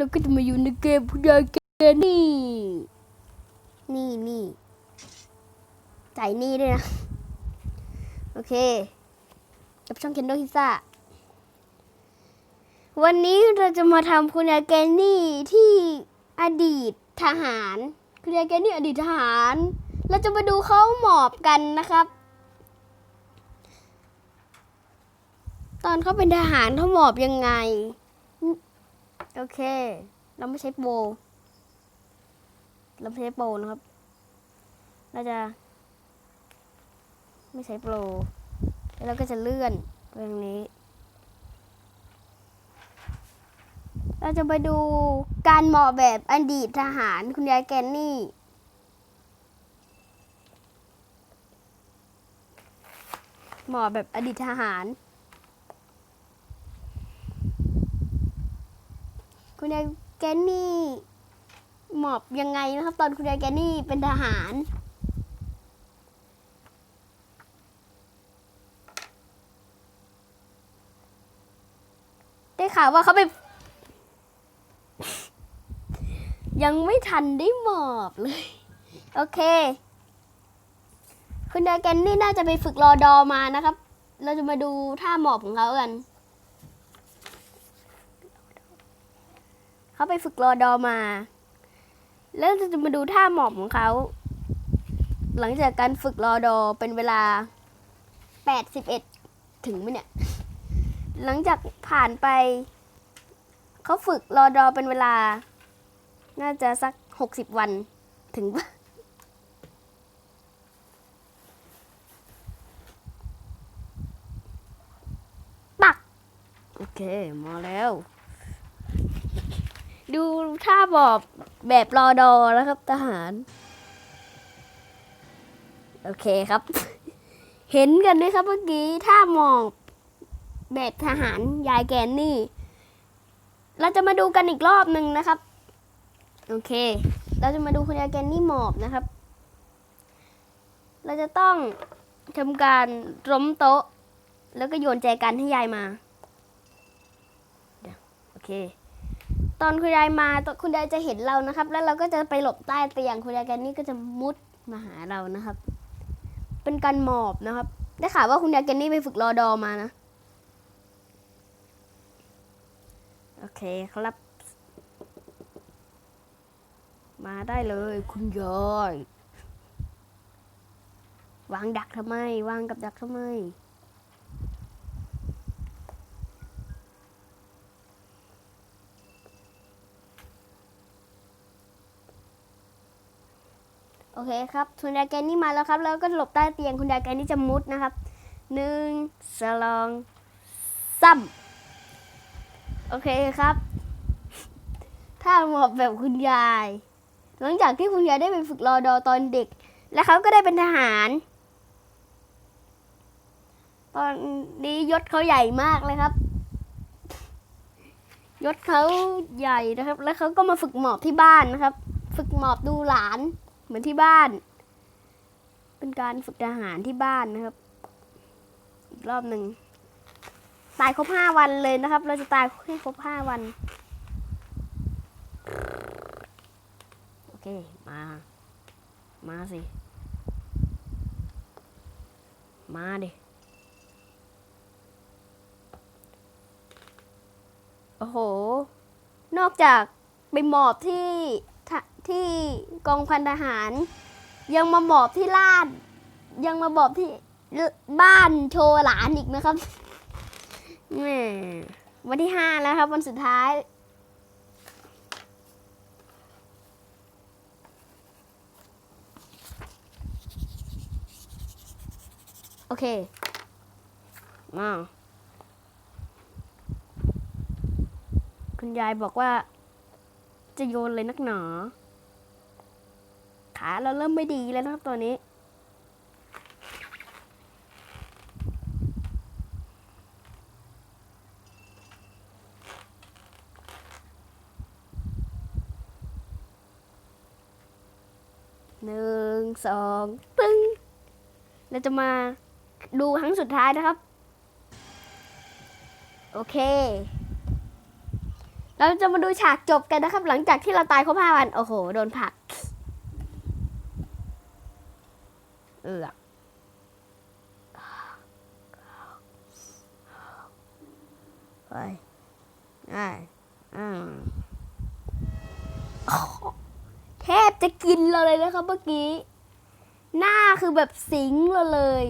เราก็จะมาอยู่ในเกมคุณยาแกนี่นี่นี่จ่ายนี่ด้วยนะ โอเค กับช่องเคนโดฮิซ่าวันนี้เราจะมาทำคุณยาแกนี่ที่อดีตทหาร คุณยาแกนี่อดีตทหาร เราจะมาดูเขาหมอบกันนะครับ ตอนเขาเป็นทหารเขาหมอบยังไง โอเค เราไม่ใช้โปรเราไม่ใช้โปรนะครับ เราจะ ไม่ใช้โปร แล้วเราก็จะเลื่อนไปตรงนี้ เราจะไปดูการหมอบแบบอดีตทหารคุณยายแกนนี่หมอบแบบอดีตทหาร คุณยายแกนนี่หมอบยังไงนะครับ ตอนคุณยายแกนนี่เป็นทหารได้ข่าวว่าเขาไปยังไม่ทันได้หมอบเลย โอเค คุณยายแกนนี่น่าจะไปฝึกรอดอมานะครับ เราจะมาดูท่าหมอบของเขากัน เขาไปฝึกรอดอมา แล้วจะมาดูท่าหมอบของเขา หลังจากการฝึกรอดอเป็นเวลา 81 ถึงไหมเนี่ย หลังจากผ่านไป เขาฝึกรอดอเป็นเวลา น่าจะสัก 60 วันถึงปะปัก โอเค มาแล้ว ดูท่าบอบแบบรอดอนะครับทหาร โอเคครับ เห็นกันไหมครับเมื่อกี้ท่าหมอบแบบทหารยายแกนนี่ เราจะมาดูกันอีกรอบหนึ่งนะครับ โอเค เราจะมาดูคุณยายแกนนี่หมอบนะครับ เราจะต้องทำการล้มโต๊ะ แล้วก็โยนแจกันให้ยายมา โอเค ตอนคุณยายมาคุณยายจะเห็นเรานะครับ แล้วเราก็จะไปหลบใต้เตียงคุณยายแกนนี่ก็จะมุดมาหาเรานะครับ เป็นการหมอบนะครับ ได้ข่าวว่าคุณยายแกนนี่ไปฝึกรอดอมานะ โอเคครับ มาได้เลยคุณยายวางดักทำไม วางกับดักทำไม โอเคครับคุณยายแกนนี่มาแล้วครับ แล้วก็หลบใต้เตียงคุณยายแกนนี่จะมุดนะครับหนึ่งสองซ้ำโอเคครับ ถ้าหมอบแบบคุณยาย หลังจากที่คุณยายได้ไปฝึกรอดอตอนเด็ก และเขาก็ได้เป็นทหาร ตอนนี้ยศเขาใหญ่มากเลยครับ ยศเขาใหญ่นะครับ แล้วเขาก็มาฝึกหมอบที่บ้านนะครับ ฝึกหมอบดูหลาน เหมือนที่บ้าน เป็นการฝึกทหารที่บ้านนะครับ อีกรอบหนึ่งตายครบห้าวันเลยนะครับ เราจะตายให้ครบห้าวัน โอเค มา มาสิ มาดิโอ้โห นอกจากไปหมอบที่ ที่กองพันทหาร ยังมาหมอบที่ลาด ยังมาหมอบที่บ้านโชว์หลานอีกนะครับแหมวันที่ห้าแล้วครับ วันสุดท้ายโอเค มา คุณยายบอกว่า จะโยนเลยนักหนา ขาเราเริ่มไม่ดีแล้วนะครับตัวนี้ หนึ่งสองปึ้ง เราจะมาดูครั้งสุดท้ายนะครับ โอเคเราจะมาดูฉากจบกันนะครับ หลังจากที่เราตายครบห้าวัน โอ้โห โดนผลัก เอือกไปอ่าอืมแทบจะกินเราเลยนะครับเมื่อกี้ หน้าคือแบบสิงเราเลย